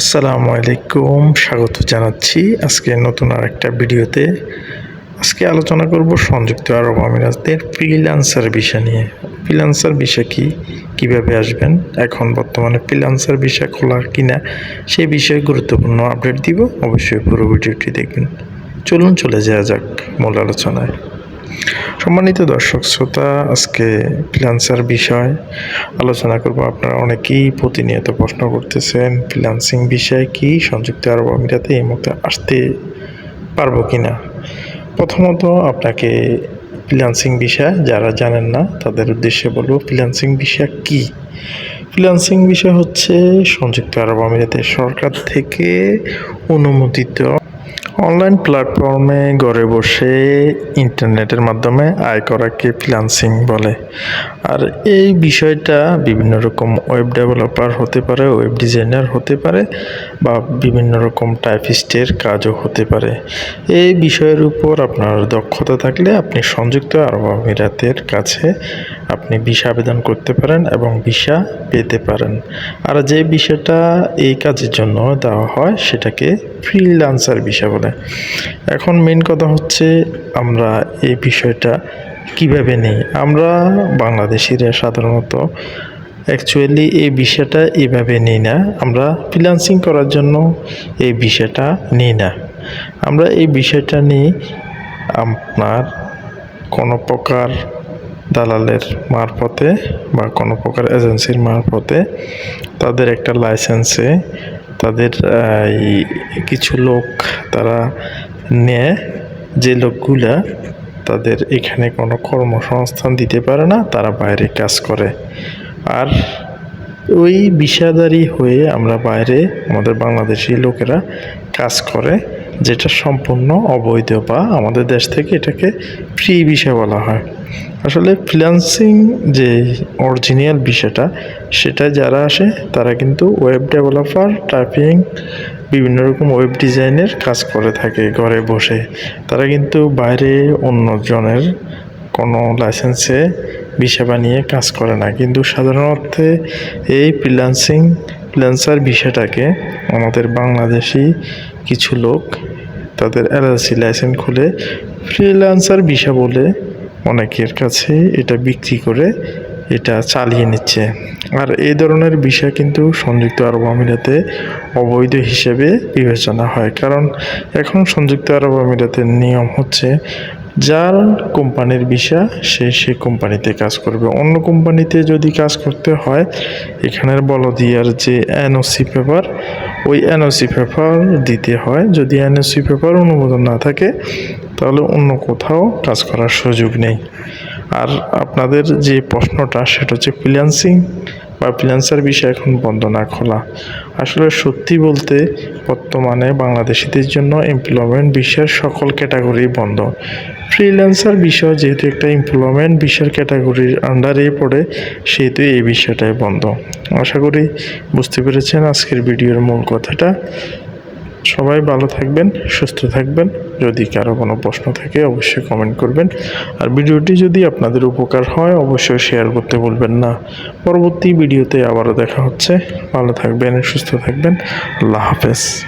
আসসালামু আলাইকুম। স্বাগত জানাচ্ছি আজকে নতুন আর একটা ভিডিওতে। আজকে আলোচনা করব সংযুক্ত আরব আমিরাতের ফ্রিল্যান্সার বিষয় নিয়ে। ফ্রিল্যান্সার বিষয় কি? কীভাবে আসবেন? এখন বর্তমানে ফ্রিল্যান্সার বিষয় খোলা কিনা? সেই বিষয়ে গুরুত্বপূর্ণ আপডেট দিব। অবশ্যই পুরো ভিডিওটি দেখবেন। চলুন চলে যাওয়া যাক মূল আলোচনায়। সম্মানিত দর্শক, শ্রোতা, আজকে ফ্রিল্যান্সার বিষয় আলোচনা করব। আপনারা অনেকেই প্রতিনিয়ত প্রশ্ন করতেছেন ফ্রিল্যান্সিং বিষয় কি সংযুক্ত আরব আমিরাতে এই মুহূর্তে আসতে পারব কি না প্রথমত আপনাকে ফ্রিল্যান্সিং বিষয়, যারা জানেন না, তাদের উদ্দেশ্যে বলব ফ্রিল্যান্সিং বিষয় কি? ফ্রিল্যান্সিং বিষয় হচ্ছে সংযুক্ত আরব আমিরাতের সরকার থেকে অনুমোদিত অনলাইন প্ল্যাটফর্মে ঘরে বসে ইন্টারনেটের মাধ্যমে আয় করাকে ফ্রিল্যান্সিং বলে। আর এই বিষয়টা বিভিন্ন রকম ওয়েব ডেভেলপার হতে পারে ওয়েব ডিজাইনার হতে পারে বা বিভিন্ন রকম টাইপিস্টের কাজও হতে পারে। এই বিষয়ের উপর আপনার দক্ষতা থাকলে আপনি সংযুক্ত আরব আমিরাতের কাছে আপনি ভিসা আবেদন করতে পারেন এবং ভিসা পেতে পারেন। আর যে বিষয়টা এই কাজের জন্য দেওয়া হয় সেটাকে ফ্রিল্যান্সার ভিসা বলে। এখন মেন কথা হচ্ছে আমরা এই বিষয়টা কীভাবে নেই? আমরা বাংলাদেশিরা সাধারণত অ্যাকচুয়ালি এই বিষয়টা এভাবে নিই না। আমরা ফ্রিল্যান্সিং করার জন্য এই বিষয়টা নিই না। আমরা এই বিষয়টা নিই আপনার কোনো প্রকার দালালের মারফতে বা কোনো প্রকার এজেন্সির মারফতে তাদের একটা লাইসেন্সে তাদের কিছু লোক তারা নেয়। যে লোকগুলা তাদের এখানে কোনো কর্মসংস্থান দিতে পারে না, তারা বাইরে কাজ করে। আর ওই বিষাদারি হয়ে আমরা বাইরে আমাদের বাংলাদেশি লোকেরা কাজ করে। যেটা সম্পূর্ণ অবৈধ বা আমাদের দেশ থেকে এটাকে ফ্রি বিষয় বলা হয়। আসলে ফ্রিল্যান্সিং যে অরিজিনাল বিষয়টা সেটা যারা আসে, তারা কিন্তু ওয়েব ডেভেলপার টাইপিং বিভিন্ন রকম ওয়েব ডিজাইনের কাজ করে থাকে ঘরে বসে। তারা কিন্তু বাইরে অন্যজনের কোনো লাইসেন্সে ভিসা বানিয়ে কাজ করে না। কিন্তু সাধারণ অর্থে এই ফ্রিল্যান্সিং ফ্রিল্যান্সার ভিসাটাকে আমাদের বাংলাদেশি কিছু লোক তাদের এলএলসি লাইসেন্স খুলে ফ্রিল্যান্সার ভিসা বলে অনেকের কাছে এটা বিক্রি করে এটা চালিয়ে নিচ্ছে। আর এই ধরনের বিষয় কিন্তু সংযুক্ত আরব আমিরাতে অবৈধ হিসেবে বিবেচনা হয়। কারণ এখন সংযুক্ত আরব আমিরাতের নিয়ম হচ্ছে যার কোম্পানির ভিসা সে সে কোম্পানিতে কাজ করবে। অন্য কোম্পানিতে যদি কাজ করতে হয়, এখানের বলদিয়ার যে এনওসি পেপার ওই এনওসি পেপার দিতে হয়। যদি এনওসি পেপার অনুমোদন না থাকে, তাহলে অন্য কোথাও কাজ করার সুযোগ নেই। আর আপনাদের যে প্রশ্নটা, সেটা হচ্ছে ফ্রিল্যান্সিং বা ফ্রিল্যান্সার বিষয় এখন বন্ধ না খোলা। আসলে সত্যি বলতে বর্তমানে বাংলাদেশিদের জন্য এমপ্লয়মেন্ট বিষয়ের সকল ক্যাটাগরি বন্ধ। ফ্রিল্যান্সার বিষয় যেহেতু একটা এমপ্লয়মেন্ট বিষয়ের ক্যাটাগরির আন্ডারে পড়ে, সেহেতু এই বিষয়টাই বন্ধ। আশা করি বুঝতে পেরেছেন আজকের ভিডিওর মূল কথাটা। সবাই ভালো থাকবেন, সুস্থ থাকবেন। যদি কারও কোনো প্রশ্ন থাকে, অবশ্যই কমেন্ট করবেন। আর ভিডিওটি যদি আপনাদের উপকার হয়, অবশ্যই শেয়ার করতে বলবেন না। পরবর্তী ভিডিওতে আবারও দেখা হচ্ছে। ভালো থাকবেন, সুস্থ থাকবেন। আল্লাহ হাফেজ।